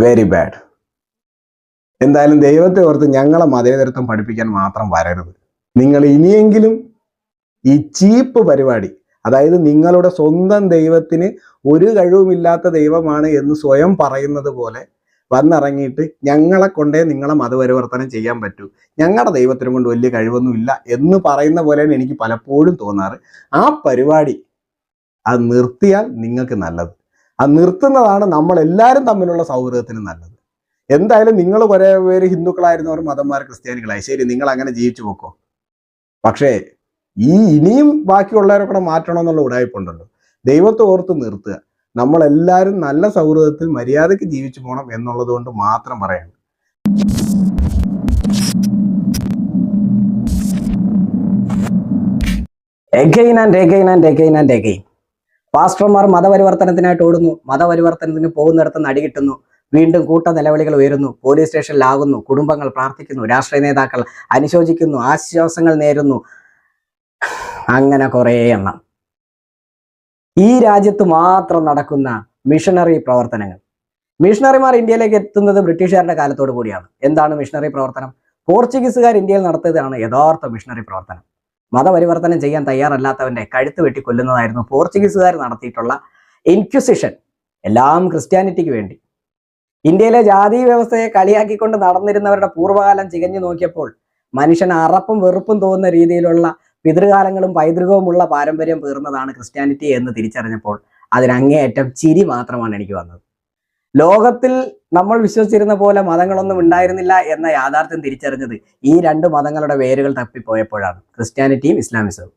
Very bad എന്തായാലും ദൈവത്തെ ഓർത്ത് ഞങ്ങളെ മതേതരത്വം പഠിപ്പിക്കാൻ മാത്രം വരരുത്. നിങ്ങൾ ഇനിയെങ്കിലും ഈ ചീപ്പ് പരിപാടി അതായത് നിങ്ങളുടെ സ്വന്തം ദൈവത്തിന് ഒരു കഴിവുമില്ലാത്ത ദൈവമാണ് എന്ന് സ്വയം പറയുന്നത് പോലെ വന്നിറങ്ങിയിട്ട് ഞങ്ങളെ കൊണ്ടേ നിങ്ങളെ മതപരിവർത്തനം ചെയ്യാൻ പറ്റൂ. ഞങ്ങളുടെ ദൈവത്തിനും കൊണ്ട് വലിയ കഴിവൊന്നുമില്ല എന്ന് പറയുന്ന പോലെയാണ് എനിക്ക് പലപ്പോഴും തോന്നാറ്. ആ പരിപാടി അത് നിർത്തിയാൽ നിങ്ങൾക്ക് നല്ലത്. അത് നിർത്തുന്നതാണ് നമ്മൾ എല്ലാവരും തമ്മിലുള്ള സൗഹൃദത്തിന് നല്ലത്. എന്തായാലും നിങ്ങൾ കുറേ പേര് ഹിന്ദുക്കളായിരുന്നവർ മതന്മാർ ക്രിസ്ത്യാനികളായി. ശരി നിങ്ങൾ അങ്ങനെ ജീവിച്ചു പോക്കോ. പക്ഷേ ഈ ഇനിയും ബാക്കിയുള്ളവരെ കൂടെ മാറ്റണം എന്നുള്ള ഉടായ്പുണ്ടല്ലോ. ദൈവത്തെ ഓർത്ത് നിർത്തുക. നമ്മളെല്ലാവരും നല്ല സൗഹൃദത്തിൽ മര്യാദയ്ക്ക് ജീവിച്ചു പോകണം എന്നുള്ളത് കൊണ്ട് മാത്രം പറയാണ്. Again and again and again and again പാസ്റ്റർമാർ മതപരിവർത്തനത്തിനായിട്ട് ഓടുന്നു മതപരിവർത്തനത്തിന് പോകുന്നിടത്ത് നടി കിട്ടുന്നു വീണ്ടും കൂട്ട നിലവിളികൾ ഉയരുന്നു പോലീസ് സ്റ്റേഷനിലാകുന്നു കുടുംബങ്ങൾ പ്രാർത്ഥിക്കുന്നു രാഷ്ട്രീയ നേതാക്കൾ അനുശോചിക്കുന്നു ആശ്വാസങ്ങൾ നേരുന്നു. അങ്ങനെ കുറേ എണ്ണം. ഈ രാജ്യത്ത് മാത്രം നടക്കുന്ന മിഷണറി പ്രവർത്തനങ്ങൾ. മിഷണറിമാർ ഇന്ത്യയിലേക്ക് എത്തുന്നത് ബ്രിട്ടീഷുകാരുടെ കാലത്തോടു കൂടിയാണ്. എന്താണ് മിഷണറി പ്രവർത്തനം? പോർച്ചുഗീസുകാർ ഇന്ത്യയിൽ നടത്തിയതാണ് യഥാർത്ഥ മിഷണറി പ്രവർത്തനം. മതപരിവർത്തനം ചെയ്യാൻ തയ്യാറല്ലാത്തവന്റെ കഴുത്ത് വെട്ടി കൊല്ലുന്നതായിരുന്നു പോർച്ചുഗീസുകാർ നടത്തിയിട്ടുള്ള ഇൻക്വിസിഷൻ. എല്ലാം ക്രിസ്ത്യാനിറ്റിക്ക് വേണ്ടി. ഇന്ത്യയിലെ ജാതി വ്യവസ്ഥയെ കളിയാക്കിക്കൊണ്ട് നടന്നിരുന്നവരുടെ പൂർവകാലം ചികഞ്ഞു നോക്കിയപ്പോൾ മനുഷ്യൻ അറപ്പും വെറുപ്പും തോന്നുന്ന രീതിയിലുള്ള പിതൃകാലങ്ങളും പൈതൃകവുമുള്ള പാരമ്പര്യം പേർന്നതാണ് ക്രിസ്ത്യാനിറ്റി എന്ന് തിരിച്ചറിഞ്ഞപ്പോൾ അതിനങ്ങേയറ്റം ചിരി മാത്രമാണ് എനിക്ക് വന്നത്. ലോകത്തിൽ നമ്മൾ വിശ്വസിച്ചിരുന്ന പോലെ മതങ്ങളൊന്നും ഉണ്ടായിരുന്നില്ല എന്ന യാഥാർത്ഥ്യം തിരിച്ചറിഞ്ഞത് ഈ രണ്ട് മതങ്ങളുടെ വേരുകൾ തപ്പിപ്പോയപ്പോഴാണ്. ക്രിസ്ത്യാനിറ്റിയും ഇസ്ലാമിസവും.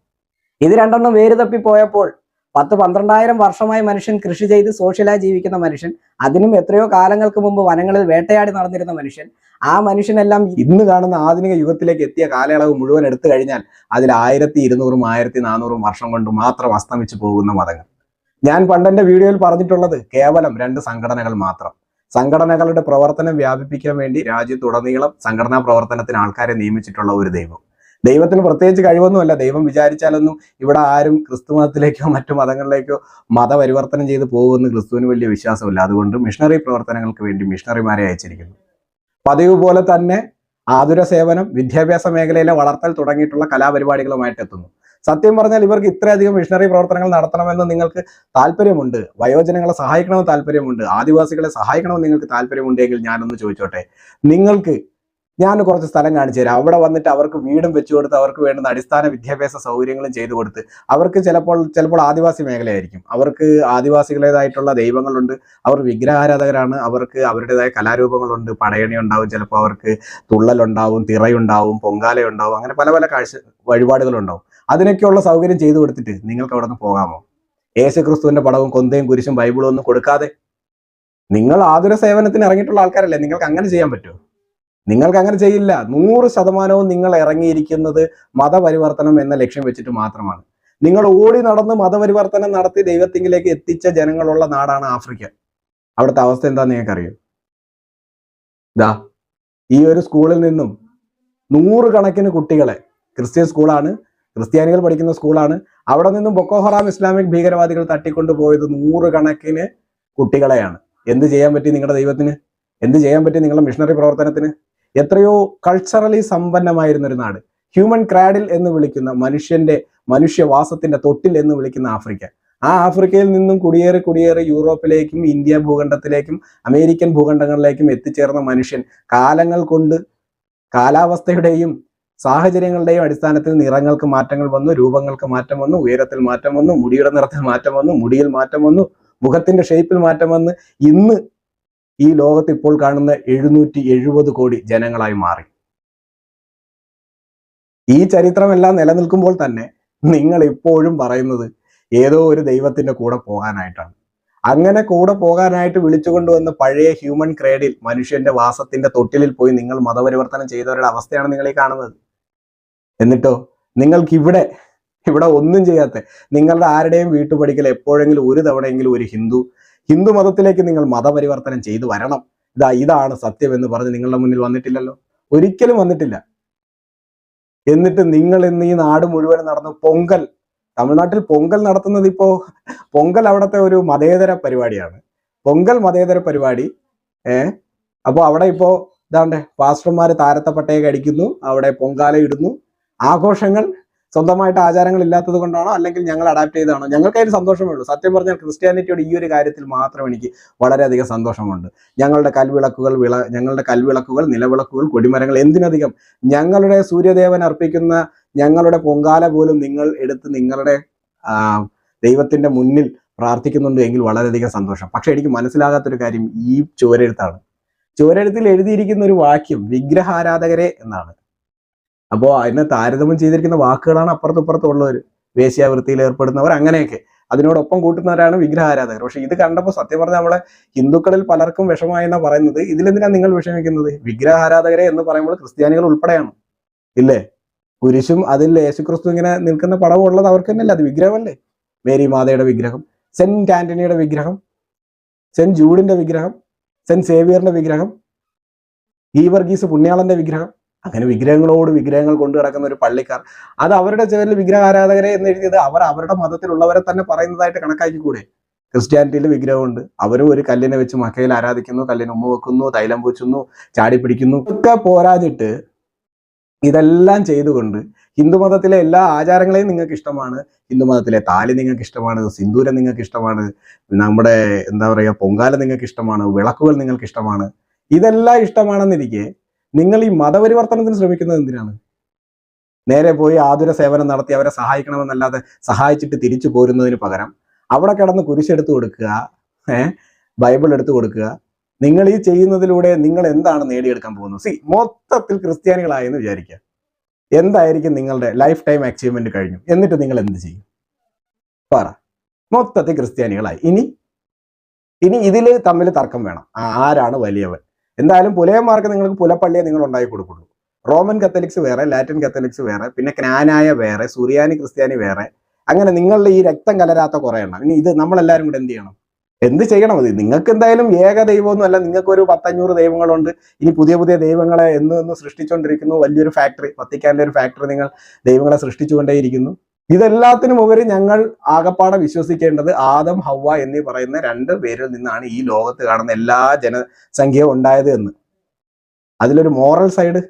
ഇത് രണ്ടെണ്ണം വേര് തപ്പിപ്പോയപ്പോൾ പത്ത് പന്ത്രണ്ടായിരം വർഷമായി മനുഷ്യൻ കൃഷി ചെയ്ത് സോഷ്യലായി ജീവിക്കുന്ന മനുഷ്യൻ അതിനും എത്രയോ കാലങ്ങൾക്ക് മുമ്പ് വനങ്ങളിൽ വേട്ടയാടി നടന്നിരുന്ന മനുഷ്യൻ ആ മനുഷ്യനെല്ലാം ഇന്ന് കാണുന്ന ആധുനിക യുഗത്തിലേക്ക് എത്തിയ കാലയളവ് മുഴുവൻ എടുത്തു കഴിഞ്ഞാൽ അതിൽ ആയിരത്തി ഇരുന്നൂറും ആയിരത്തി നാനൂറും വർഷം കൊണ്ട് മാത്രം അസ്തമിച്ചു പോകുന്ന മതങ്ങൾ. ഞാൻ പണ്ടെന്റെ വീഡിയോയിൽ പറഞ്ഞിട്ടുള്ളത് കേവലം രണ്ട് സംഘടനകൾ മാത്രം. സംഘടനകളുടെ പ്രവർത്തനം വ്യാപിപ്പിക്കാൻ വേണ്ടി രാജ്യത്തുടനീളം സംഘടനാ പ്രവർത്തനത്തിന് ആൾക്കാരെ നിയമിച്ചിട്ടുള്ള ഒരു ദൈവം. ദൈവത്തിന് പ്രത്യേകിച്ച് കഴിവൊന്നുമല്ല. ദൈവം വിചാരിച്ചാലൊന്നും ഇവിടെ ആരും ക്രിസ്തു മതത്തിലേക്കോ മറ്റു മതങ്ങളിലേക്കോ മതപരിവർത്തനം ചെയ്ത് പോകുമെന്ന് ക്രിസ്തുവിന് വലിയ വിശ്വാസമില്ല. അതുകൊണ്ട് മിഷണറി പ്രവർത്തനങ്ങൾക്ക് വേണ്ടി മിഷണറിമാരെ അയച്ചിരിക്കുന്നു. പതിവ് പോലെ തന്നെ ആതുര സേവനം വിദ്യാഭ്യാസ മേഖലയിലെ വളർത്തൽ തുടങ്ങിയിട്ടുള്ള കലാപരിപാടികളുമായിട്ട് എത്തുന്നു സത്യം പറഞ്ഞാൽ ഇവർക്ക് ഇത്രയധികം മിഷണറി പ്രവർത്തനങ്ങൾ നടത്തണമെന്ന് നിങ്ങൾക്ക് താല്പര്യമുണ്ട്. വയോജനങ്ങളെ സഹായിക്കണമെന്ന് താല്പര്യമുണ്ട്. ആദിവാസികളെ സഹായിക്കണമെന്ന് നിങ്ങൾക്ക് താല്പര്യമുണ്ടെങ്കിൽ ഞാനൊന്ന് ചോദിച്ചോട്ടെ. നിങ്ങൾക്ക് ഞാൻ കുറച്ച് സ്ഥലം കാണിച്ചു തരാം. അവിടെ വന്നിട്ട് അവർക്ക് വീടും വെച്ചു കൊടുത്ത് അവർക്ക് വേണ്ടുന്ന അടിസ്ഥാന വിദ്യാഭ്യാസ സൗകര്യങ്ങളും ചെയ്തു കൊടുത്ത് അവർക്ക് ചിലപ്പോൾ ചിലപ്പോൾ ആദിവാസി മേഖലയായിരിക്കും. അവർക്ക് ആദിവാസികളേതായിട്ടുള്ള ദൈവങ്ങളുണ്ട്. അവർ വിഗ്രഹാരാധകരാണ്. അവർക്ക് അവരുടേതായ കലാരൂപങ്ങളുണ്ട്. പടയണി ഉണ്ടാവും ചിലപ്പോൾ അവർക്ക്. തുള്ളലുണ്ടാവും തിറയുണ്ടാവും പൊങ്കാലയുണ്ടാവും. അങ്ങനെ പല പല കാഴ്ച വഴിപാടുകളുണ്ടാവും. അതിനൊക്കെയുള്ള സൗകര്യം ചെയ്തു കൊടുത്തിട്ട് നിങ്ങൾക്ക് അവിടെ നിന്ന് പോകാമോ? യേശുക്രിസ്തുവിന്റെ പടവും കൊന്തയും കുരിശും ബൈബിളും ഒന്നും കൊടുക്കാതെ നിങ്ങൾ ആതുര സേവനത്തിന് ഇറങ്ങിയിട്ടുള്ള ആൾക്കാരല്ലേ? നിങ്ങൾക്ക് അങ്ങനെ ചെയ്യാൻ പറ്റുമോ? നിങ്ങൾക്ക് അങ്ങനെ ചെയ്യില്ല. നൂറ് ശതമാനവും നിങ്ങൾ ഇറങ്ങിയിരിക്കുന്നത് മതപരിവർത്തനം എന്ന ലക്ഷ്യം വെച്ചിട്ട് മാത്രമാണ്. നിങ്ങൾ ഓടി നടന്ന് മതപരിവർത്തനം നടത്തി ദൈവത്തിങ്കിലേക്ക് എത്തിച്ച ജനങ്ങളുള്ള നാടാണ് ആഫ്രിക്ക. അവിടുത്തെ അവസ്ഥ എന്താന്ന് നിങ്ങൾക്കറിയോ? ദാ ഈ ഒരു സ്കൂളിൽ നിന്നും നൂറുകണക്കിന് കുട്ടികളെ ക്രിസ്ത്യൻ സ്കൂളാണ് ക്രിസ്ത്യാനികൾ പഠിക്കുന്ന സ്കൂളാണ് അവിടെ നിന്നും ബൊക്കോഹറാം ഇസ്ലാമിക് ഭീകരവാദികൾ തട്ടിക്കൊണ്ടുപോയത് നൂറുകണക്കിന് കുട്ടികളെയാണ്. എന്ത് ചെയ്യാൻ പറ്റി നിങ്ങളുടെ ദൈവത്തിന്? എന്ത് ചെയ്യാൻ പറ്റി നിങ്ങളുടെ മിഷണറി പ്രവർത്തനത്തിന്? എത്രയോ കൾച്ചറലി സമ്പന്നമായിരുന്ന ഒരു നാട്. ഹ്യൂമൻ ക്രാഡിൽ എന്ന് വിളിക്കുന്ന മനുഷ്യന്റെ മനുഷ്യവാസത്തിന്റെ തൊട്ടിൽ എന്ന് വിളിക്കുന്ന ആഫ്രിക്ക. ആ ആഫ്രിക്കയിൽ നിന്നും കുടിയേറി കുടിയേറി യൂറോപ്പിലേക്കും ഇന്ത്യ ഭൂഖണ്ഡത്തിലേക്കും അമേരിക്കൻ ഭൂഖണ്ഡങ്ങളിലേക്കും എത്തിച്ചേർന്ന മനുഷ്യൻ കാലങ്ങൾ കൊണ്ട് കാലാവസ്ഥയുടെയും സാഹചര്യങ്ങളുടെയും അടിസ്ഥാനത്തിൽ നിറങ്ങൾക്ക് മാറ്റങ്ങൾ വന്നു രൂപങ്ങൾക്ക് മാറ്റം വന്നു ഉയരത്തിൽ മാറ്റം വന്നു മുടിയുടെ നിറത്തിൽ മാറ്റം വന്നു മുടിയിൽ മാറ്റം വന്നു മുഖത്തിന്റെ ഷേപ്പിൽ മാറ്റം വന്ന് ഇന്ന് ഈ ലോകത്ത് ഇപ്പോൾ കാണുന്ന എഴുന്നൂറ്റി എഴുപത് കോടി ജനങ്ങളായി മാറി. ഈ ചരിത്രമെല്ലാം നിലനിൽക്കുമ്പോൾ തന്നെ നിങ്ങൾ ഇപ്പോഴും പറയുന്നത് ഏതോ ഒരു ദൈവത്തിന്റെ കൂടെ പോകാനായിട്ടാണ്. അങ്ങനെ കൂടെ പോകാനായിട്ട് വിളിച്ചുകൊണ്ടുവന്ന പഴയ ഹ്യൂമൻ ക്രേഡിൽ മനുഷ്യന്റെ വാസത്തിന്റെ തൊട്ടിലിൽ പോയി നിങ്ങൾ മതപരിവർത്തനം ചെയ്തവരുടെ അവസ്ഥയാണ് നിങ്ങൾ ഈ കാണുന്നത്. എന്നിട്ടോ നിങ്ങൾക്ക് ഇവിടെ ഇവിടെ ഒന്നും ചെയ്യാത്ത നിങ്ങളുടെ ആരുടെയും വീട്ടുപടിക്കൽ എപ്പോഴെങ്കിലും ഒരു തവണയെങ്കിലും ഒരു ഹിന്ദു ഹിന്ദു മതത്തിലേക്ക് നിങ്ങൾ മതപരിവർത്തനം ചെയ്തു വരണം. ഇതാ ഇതാണ് സത്യം എന്ന് പറഞ്ഞ് നിങ്ങളുടെ മുന്നിൽ വന്നിട്ടില്ലല്ലോ. ഒരിക്കലും വന്നിട്ടില്ല. എന്നിട്ട് നിങ്ങൾ ഇന്ന് ഈ നാട് മുഴുവൻ നടന്ന് പൊങ്കൽ. തമിഴ്നാട്ടിൽ പൊങ്കൽ നടത്തുന്നത് ഇപ്പോ പൊങ്കൽ അവിടുത്തെ ഒരു മതേതര പരിപാടിയാണ്. പൊങ്കൽ മതേതര പരിപാടി. ഏ? അപ്പോൾ അവിടെ ഇപ്പോ ഇതാണ്ട് പാസ്റ്റർമാര് താരത്തപ്പട്ടയൊക്കെ അടിക്കുന്നു. അവിടെ പൊങ്കാല ഇടുന്നു. ആഘോഷങ്ങൾ സ്വന്തമായിട്ട് ആചാരങ്ങൾ ഇല്ലാത്തത് കൊണ്ടാണോ അല്ലെങ്കിൽ ഞങ്ങൾ അഡാപ്റ്റ് ചെയ്തതാണോ? ഞങ്ങൾക്ക് അതിന് സന്തോഷമേ ഉള്ളൂ. സത്യം പറഞ്ഞാൽ ക്രിസ്ത്യാനിറ്റിയുടെ ഈ ഒരു കാര്യത്തിൽ മാത്രം എനിക്ക് വളരെയധികം സന്തോഷമുണ്ട്. ഞങ്ങളുടെ കൽവിളക്കുകൾ വിള ഞങ്ങളുടെ കൽവിളക്കുകൾ നിലവിളക്കുകൾ കൊടിമരങ്ങൾ എന്തിനധികം ഞങ്ങളുടെ സൂര്യദേവൻ അർപ്പിക്കുന്ന ഞങ്ങളുടെ പൊങ്കാല പോലും നിങ്ങൾ എടുത്ത് നിങ്ങളുടെ ദൈവത്തിന്റെ മുന്നിൽ പ്രാർത്ഥിക്കുന്നുണ്ട് എങ്കിൽ വളരെയധികം സന്തോഷം. പക്ഷെ എനിക്ക് മനസ്സിലാകാത്തൊരു കാര്യം ഈ ചുവരെഴുത്താണ്. ചുവരെഴുത്തിൽ എഴുതിയിരിക്കുന്ന ഒരു വാക്യം വിഗ്രഹാരാധകരെ എന്നാണ്. അപ്പോൾ അതിനെ താരതമ്യം ചെയ്തിരിക്കുന്ന വാക്കുകളാണ് അപ്പുറത്തും ഉള്ളവർ. വേശ്യാവൃത്തിയിൽ ഏർപ്പെടുന്നവർ അങ്ങനെയൊക്കെ. അതിനോടൊപ്പം കൂട്ടുന്നവരാണ് വിഗ്രഹാരാധകർ. പക്ഷെ ഇത് കണ്ടപ്പോൾ സത്യം പറഞ്ഞാൽ നമ്മളെ ഹിന്ദുക്കളിൽ പലർക്കും വിഷമമായെന്നാണ് പറയുന്നത്. ഇതിലെന്തിനാണ് നിങ്ങൾ വിഷമിക്കുന്നത്? വിഗ്രഹാരാധകരെ എന്ന് പറയുമ്പോൾ ക്രിസ്ത്യാനികൾ ഉൾപ്പെടെയാണ്. ഇല്ലേ? കുരിശും അതിൽ യേശുക്രിസ്തു ഇങ്ങനെ നിൽക്കുന്ന പടവും ഉള്ളത് അവർക്ക് തന്നെയല്ല? അത് വിഗ്രഹമല്ലേ? മേരി മാതയുടെ വിഗ്രഹം സെന്റ് ആന്റണിയുടെ വിഗ്രഹം സെന്റ് ജൂഡിന്റെ വിഗ്രഹം സെന്റ് സേവിയറിന്റെ വിഗ്രഹം ഈ വർഗീസ് പുണ്യാളന്റെ വിഗ്രഹം അങ്ങനെ വിഗ്രഹങ്ങളോട് വിഗ്രഹങ്ങൾ കൊണ്ടു കിടക്കുന്ന ഒരു പള്ളിക്കാർ അത് അവരുടെ പേരിൽ വിഗ്രഹ ആരാധകരെ എന്ന് എഴുതിയത് അവർ അവരുടെ മതത്തിലുള്ളവരെ തന്നെ പറയുന്നതായിട്ട് കണക്കാക്കിക്കൂടെ? ക്രിസ്ത്യാനിറ്റിയിൽ വിഗ്രഹമുണ്ട്. അവരും ഒരു കല്ലിനെ വെച്ച് മക്കയിൽ ആരാധിക്കുന്നു കല്ലിന് ഉമ്മ വെക്കുന്നു തൈലം പൂച്ചുന്നു ചാടി പിടിക്കുന്നു. ഒക്കെ പോരാഞ്ഞിട്ട് ഇതെല്ലാം ചെയ്തുകൊണ്ട് ഹിന്ദുമതത്തിലെ എല്ലാ ആചാരങ്ങളെയും നിങ്ങൾക്ക് ഇഷ്ടമാണ്. ഹിന്ദുമതത്തിലെ താലി നിങ്ങൾക്ക് ഇഷ്ടമാണ് സിന്ദൂരം നിങ്ങൾക്ക് ഇഷ്ടമാണ് നമ്മുടെ എന്താ പറയുക പൊങ്കാല നിങ്ങൾക്ക് ഇഷ്ടമാണ് വിളക്കുകൾ നിങ്ങൾക്ക് ഇഷ്ടമാണ്. ഇതെല്ലാം ഇഷ്ടമാണെന്നിരിക്കെ നിങ്ങൾ ഈ മതപരിവർത്തനത്തിന് ശ്രമിക്കുന്നത് എന്തിനാണ്? നേരെ പോയി ആതുര സേവനം നടത്തി അവരെ സഹായിക്കണമെന്നല്ലാതെ സഹായിച്ചിട്ട് തിരിച്ചു പോരുന്നതിന് പകരം അവിടെ കിടന്ന് കുരിശെടുത്ത് കൊടുക്കുക ബൈബിൾ എടുത്തു കൊടുക്കുക. നിങ്ങൾ ഈ ചെയ്യുന്നതിലൂടെ നിങ്ങൾ എന്താണ് നേടിയെടുക്കാൻ പോകുന്നത്? സി മൊത്തത്തിൽ ക്രിസ്ത്യാനികളായെന്ന് വിചാരിക്കുക. എന്തായിരിക്കും നിങ്ങളുടെ ലൈഫ് ടൈം അച്ചീവ്മെന്റ് കഴിഞ്ഞു? എന്നിട്ട് നിങ്ങൾ എന്ത് ചെയ്യും? പറ. മൊത്തത്തിൽ ക്രിസ്ത്യാനികളായി. ഇനി ഇനി ഇതിൽ തമ്മിൽ തർക്കം വേണം. ആരാണ് വലിയവൻ? എന്തായാലും പുലയന്മാർക്ക് നിങ്ങൾക്ക് പുലപ്പള്ളിയെ നിങ്ങൾ ഉണ്ടാക്കി കൊടുക്കുള്ളൂ. റോമൻ കത്തലിക്സ് വേറെ ലാറ്റിൻ കത്തലിക്സ് വേറെ പിന്നെ ക്നാനായ വേറെ സുറിയാനി ക്രിസ്ത്യാനി വേറെ. അങ്ങനെ നിങ്ങളുടെ ഈ രക്തം കലരാത്ത കുറെ എണ്ണം. ഇനി ഇത് നമ്മളെല്ലാവരും കൂടെ എന്ത് ചെയ്യണം? എന്ത് ചെയ്യണം അത് നിങ്ങൾക്ക് എന്തായാലും ഏക ദൈവമൊന്നും അല്ല. നിങ്ങൾക്ക് ഒരു പത്തഞ്ഞൂറ് ദൈവങ്ങളുണ്ട്. ഇനി പുതിയ പുതിയ ദൈവങ്ങളെ എന്ന് സൃഷ്ടിച്ചുകൊണ്ടിരിക്കുന്നു വലിയൊരു ഫാക്ടറി പത്തിക്കാന്റെ ഒരു ഫാക്ടറി നിങ്ങൾ ദൈവങ്ങളെ സൃഷ്ടിച്ചുകൊണ്ടേയിരിക്കുന്നു. ഇതെല്ലാത്തിനും ഉപരി ഞങ്ങൾ ആകപ്പാടെ വിശ്വസിക്കേണ്ടത് ആദം ഹവ എന്നീ പറയുന്ന രണ്ട് പേരിൽ നിന്നാണ് ഈ ലോകത്ത് കാണുന്ന എല്ലാ ജനസംഖ്യയും ഉണ്ടായത് എന്ന്. അതിലൊരു മോറൽ സൈഡ്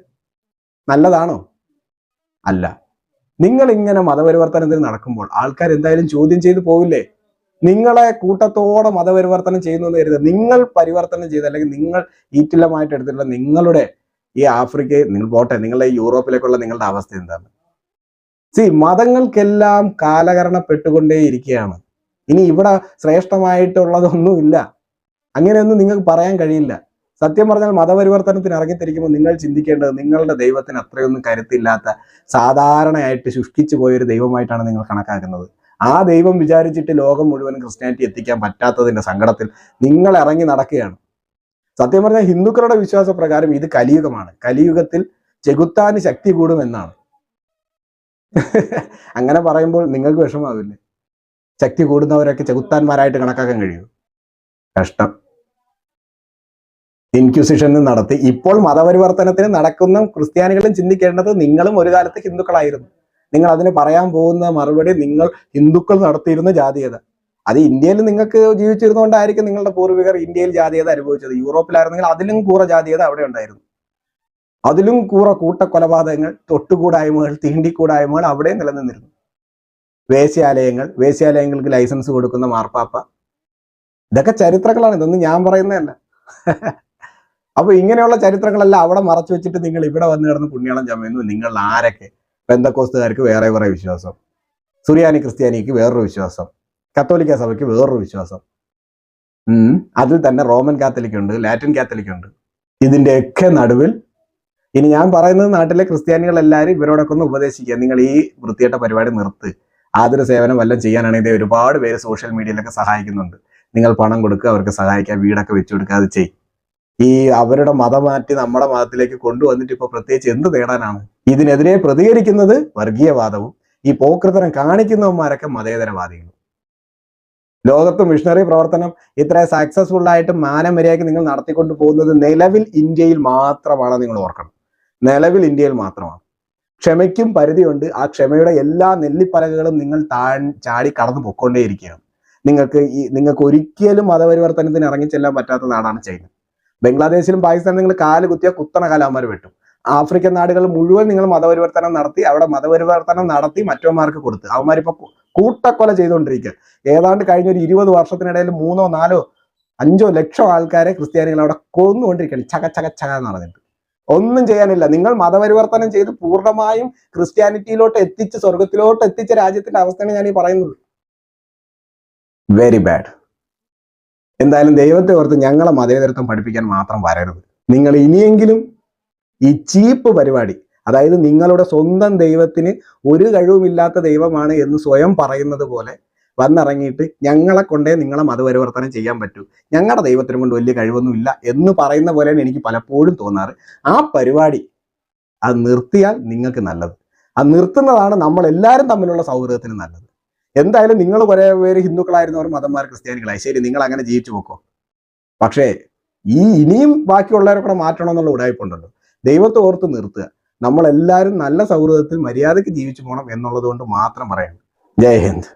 നല്ലതാണോ? അല്ല. നിങ്ങൾ ഇങ്ങനെ മതപരിവർത്തനത്തിൽ നടക്കുമ്പോൾ ആൾക്കാർ എന്തായാലും ചോദ്യം ചെയ്തു പോവില്ലേ? നിങ്ങളെ കൂട്ടത്തോടെ മതപരിവർത്തനം ചെയ്യുന്നു എന്ന് കരുതുക. നിങ്ങൾ പരിവർത്തനം ചെയ്ത് അല്ലെങ്കിൽ നിങ്ങൾ ഈറ്റില്ലമായിട്ട് എടുത്തിട്ടുള്ള നിങ്ങളുടെ ഈ ആഫ്രിക്കയിൽ നിങ്ങൾ പോട്ടെ നിങ്ങളുടെ യൂറോപ്പിലേക്കുള്ള നിങ്ങളുടെ അവസ്ഥ എന്താണ്? സി മതങ്ങൾക്കെല്ലാം കാലകരണപ്പെട്ടുകൊണ്ടേ ഇരിക്കുകയാണ് ഇനി ഇവിടെ ശ്രേഷ്ഠമായിട്ടുള്ളതൊന്നുമില്ല. അങ്ങനെയൊന്നും നിങ്ങൾക്ക് പറയാൻ കഴിയില്ല. സത്യം പറഞ്ഞാൽ മതപരിവർത്തനത്തിന് ഇറങ്ങിത്തിരിക്കുമ്പോൾ നിങ്ങൾ ചിന്തിക്കേണ്ടത് നിങ്ങളുടെ ദൈവത്തിന് അത്രയൊന്നും കരുത്തില്ലാത്ത സാധാരണയായിട്ട് ശുഷ്കിച്ചു പോയൊരു ദൈവമായിട്ടാണ് നിങ്ങൾ കണക്കാക്കുന്നത്. ആ ദൈവം വിചാരിച്ചിട്ട് ലോകം മുഴുവൻ ക്രിസ്ത്യാനിറ്റി എത്തിക്കാൻ പറ്റാത്തതിന്റെ സങ്കടത്തിൽ നിങ്ങൾ ഇറങ്ങി നടക്കുകയാണ്. സത്യം പറഞ്ഞാൽ ഹിന്ദുക്കളുടെ വിശ്വാസ പ്രകാരം ഇത് കലിയുഗമാണ്. കലിയുഗത്തിൽ ചെകുത്താന് ശക്തി കൂടുമെന്നാണ്. അങ്ങനെ പറയുമ്പോൾ നിങ്ങൾക്ക് വിഷമാവില്ലേ ശക്തി കൂടുന്നവരൊക്കെ ചെകുത്താന്മാരായിട്ട് കണക്കാക്കാൻ കഴിയൂ കഷ്ടം. ഇൻക്യൂസിഷൻ നടത്തി. ഇപ്പോൾ മതപരിവർത്തനത്തിന് നടക്കുന്ന ക്രിസ്ത്യാനികളും ചിന്തിക്കേണ്ടത് നിങ്ങളും ഒരു കാലത്ത് ഹിന്ദുക്കളായിരുന്നു. നിങ്ങൾ അതിന് പറയാൻ പോകുന്ന മറുപടി നിങ്ങൾ ഹിന്ദുക്കൾ നടത്തിയിരുന്ന ജാതീയത. അത് ഇന്ത്യയിൽ നിങ്ങൾക്ക് ജീവിച്ചിരുന്നുകൊണ്ടായിരിക്കും നിങ്ങളുടെ പൂർവികർ ഇന്ത്യയിൽ ജാതീയത അനുഭവിച്ചത്. യൂറോപ്പിലായിരുന്നെങ്കിൽ അതിലും കൂറ ജാതീയത അവിടെ ഉണ്ടായിരുന്നു. അതിലും കൂറ കൂട്ടക്കൊലപാതകങ്ങൾ തൊട്ടുകൂടായ്മകൾ തീണ്ടിക്കൂടായ്മകൾ അവിടെ നിലനിന്നിരുന്നു. വേശ്യാലയങ്ങൾ വേശ്യാലയങ്ങൾക്ക് ലൈസൻസ് കൊടുക്കുന്ന മാർപ്പാപ്പ. ഇതൊക്കെ ചരിത്രങ്ങളാണ് ഇതൊന്നും ഞാൻ പറയുന്നതല്ല. അപ്പൊ ഇങ്ങനെയുള്ള ചരിത്രങ്ങളെല്ലാം അവിടെ മറച്ചു വെച്ചിട്ട് നിങ്ങൾ ഇവിടെ വന്ന് കിടന്ന് പുണ്യാളം ചമയുന്നു. നിങ്ങൾ ആരൊക്കെ? ബന്ധക്കോസ്തുകാർക്ക് വേറെ കുറെ വിശ്വാസം. സുറിയാനി ക്രിസ്ത്യാനിക്ക് വേറൊരു വിശ്വാസം. കത്തോലിക്ക സഭയ്ക്ക് വേറൊരു വിശ്വാസം. അതിൽ തന്നെ റോമൻ കാത്തലിക് ഉണ്ട് ലാറ്റിൻ കാത്തലിക് ഉണ്ട് ഇതിന്റെയൊക്കെ നടുവിൽ ഇനി ഞാൻ പറയുന്നത് നാട്ടിലെ ക്രിസ്ത്യാനികൾ എല്ലാവരും ഇവരോടൊക്കെ ഒന്ന് ഉപദേശിക്കുക. നിങ്ങൾ ഈ വൃത്തിയേട്ട പരിപാടി നിർത്ത്. ആതുര സേവനം വല്ലതും ചെയ്യാനാണെങ്കിൽ ഒരുപാട് പേര് സോഷ്യൽ മീഡിയയിലൊക്കെ സഹായിക്കുന്നുണ്ട്. നിങ്ങൾ പണം കൊടുക്കുക അവർക്ക് സഹായിക്കുക വീടൊക്കെ വെച്ചു കൊടുക്കുക അത് ചെയ്യും. ഈ അവരുടെ മതം മാറ്റി നമ്മുടെ മതത്തിലേക്ക് കൊണ്ടുവന്നിട്ട് ഇപ്പൊ പ്രത്യേകിച്ച് എന്ത് നേടാനാണ് ഇതിനെതിരെ പ്രതികരിക്കുന്നത് വർഗീയവാദവും ഈ പോക്രതനം കാണിക്കുന്നവന്മാരൊക്കെ മതേതരവാദികളും. ലോകത്ത് മിഷണറി പ്രവർത്തനം ഇത്ര സക്സസ്ഫുൾ ആയിട്ട് മാനമര്യാദയ്ക്ക് നിങ്ങൾ നടത്തിക്കൊണ്ട് പോകുന്നത് നിലവിൽ ഇന്ത്യയിൽ മാത്രമാണ് നിങ്ങൾ ഓർക്കണം. നിലവിൽ ഇന്ത്യയിൽ മാത്രമാണ്. ക്ഷമയ്ക്കും പരിധിയുണ്ട്. ആ ക്ഷമയുടെ എല്ലാ നെല്ലിപ്പലകകളും നിങ്ങൾ താൻ ചാടി കടന്നു പൊക്കൊണ്ടേയിരിക്കുകയാണ് നിങ്ങൾക്ക് ഈ നിങ്ങൾക്ക് ഒരിക്കലും മതപരിവർത്തനത്തിന് ഇറങ്ങിച്ചെല്ലാൻ പറ്റാത്ത നാടാണ് ചൈന. ബംഗ്ലാദേശിലും പാകിസ്ഥാനും നിങ്ങൾ കാൽ കുത്തിയ കുത്തണ കലാമാർ വെട്ടും. ആഫ്രിക്കൻ നാടുകൾ മുഴുവൻ നിങ്ങൾ മതപരിവർത്തനം നടത്തി അവിടെ മതപരിവർത്തനം നടത്തി മറ്റവന്മാർക്ക് കൊടുത്ത്. അവന്മാരിപ്പോ കൂട്ടക്കൊല ചെയ്തുകൊണ്ടിരിക്കുക ഏതാണ്ട് കഴിഞ്ഞ ഒരു ഇരുപത് വർഷത്തിനിടയിൽ മൂന്നോ നാലോ അഞ്ചോ ലക്ഷം ആൾക്കാരെ ക്രിസ്ത്യാനികൾ അവിടെ കൊന്നുകൊണ്ടിരിക്കുകയാണ്. ചക ചക ചക എന്ന് പറഞ്ഞിട്ട്. ഒന്നും ചെയ്യാനില്ല. നിങ്ങൾ മതപരിവർത്തനം ചെയ്ത് പൂർണമായും ക്രിസ്ത്യാനിറ്റിയിലോട്ട് എത്തിച്ച് സ്വർഗത്തിലോട്ട് എത്തിച്ച രാജ്യത്തിന്റെ അവസ്ഥയാണ് ഞാൻ ഈ പറയുന്നത്. വെരി ബാഡ് എന്തായാലും ദൈവത്തെ ഓർത്ത് ഞങ്ങളെ മതേതരത്വം പഠിപ്പിക്കാൻ മാത്രം വരരുത്. നിങ്ങൾ ഇനിയെങ്കിലും ഈ ചീപ്പ് പരിപാടി അതായത് നിങ്ങളുടെ സ്വന്തം ദൈവത്തിന് ഒരു കഴിവുമില്ലാത്ത ദൈവമാണ് എന്ന് സ്വയം പറയുന്നത് പോലെ വന്നിറങ്ങിയിട്ട് ഞങ്ങളെ കൊണ്ടേ നിങ്ങളെ മതപരിവർത്തനം ചെയ്യാൻ പറ്റൂ. ഞങ്ങളുടെ ദൈവത്തിനും കൊണ്ട് വലിയ കഴിവൊന്നും ഇല്ല എന്ന് പറയുന്ന പോലെയാണ് എനിക്ക് പലപ്പോഴും തോന്നാറ്. ആ പരിപാടി അത് നിർത്തിയാൽ നിങ്ങൾക്ക് നല്ലത്. അത് നിർത്തുന്നതാണ് നമ്മൾ എല്ലാവരും തമ്മിലുള്ള സൗഹൃദത്തിന് നല്ലത്. എന്തായാലും നിങ്ങൾ കുറെ പേര് ഹിന്ദുക്കളായിരുന്നവർ മതന്മാർ ക്രിസ്ത്യാനികളായി. ശരി നിങ്ങൾ അങ്ങനെ ജീവിച്ചു പോക്കോ. പക്ഷേ ഈ ഇനിയും ബാക്കിയുള്ളവരെ കൂടെ മാറ്റണം എന്നുള്ള ഉടായ്പുണ്ടല്ലോ. ദൈവത്തെ ഓർത്ത് നിർത്തുക. നമ്മളെല്ലാവരും നല്ല സൗഹൃദത്തിൽ മര്യാദയ്ക്ക് ജീവിച്ചു പോകണം എന്നുള്ളത് കൊണ്ട് മാത്രം പറയണം. ജയ് ഹിന്ദ്.